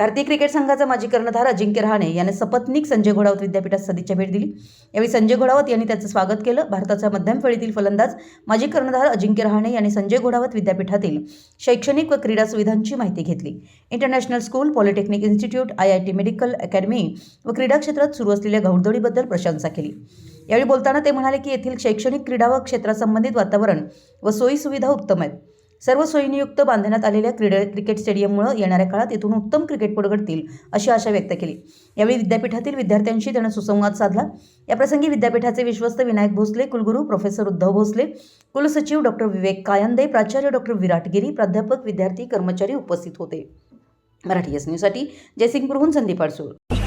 भारतीय क्रिकेट संघाचा माजी कर्णधार अजिंक्य रहाणे याने सपत्नीक संजय घोडावत विद्यापीठात सदिच्छा भेट दिली. यावेळी संजय घोडावत यांनी त्याचं स्वागत केलं. भारताचा मध्यम फळीतील फलंदाज माजी कर्णधार अजिंक्य रहाणे यांनी संजय घोडावत विद्यापीठातील शैक्षणिक व क्रीडा सुविधांची माहिती घेतली. International school polytechnic institute I I T medical academy व क्रीडा क्षेत्रात सुरू असलेल्या घौडदौडीबद्दल प्रशंसा केली. यावेळी बोलताना ते म्हणाले की येथील शैक्षणिक क्रीडा व क्षेत्रासंबंधित वातावरण व सोयी सुविधा उत्तम आहेत. सर्व सोयीनियुक्त बांधण्यात आलेल्या क्रीडा क्रिकेट स्टेडियममुळे येणाऱ्या काळात येथून उत्तम क्रिकेटपटू घडतील अशी आशा व्यक्त केली. यावेळी विद्यापीठातील विद्यार्थ्यांशी त्यानं सुसंवाद साधला. याप्रसंगी विद्यापीठाचे विश्वस्त विनायक भोसले कुलगुरू प्रोफेसर उद्धव भोसले कुलसचिव डॉक्टर विवेक कायंदे प्राचार्य डॉक्टर विराटगिरी प्राध्यापक विद्यार्थी कर्मचारी उपस्थित होते. मराठी एस न्यूजसाठी जयसिंगपूरहून संदीप अडसूळ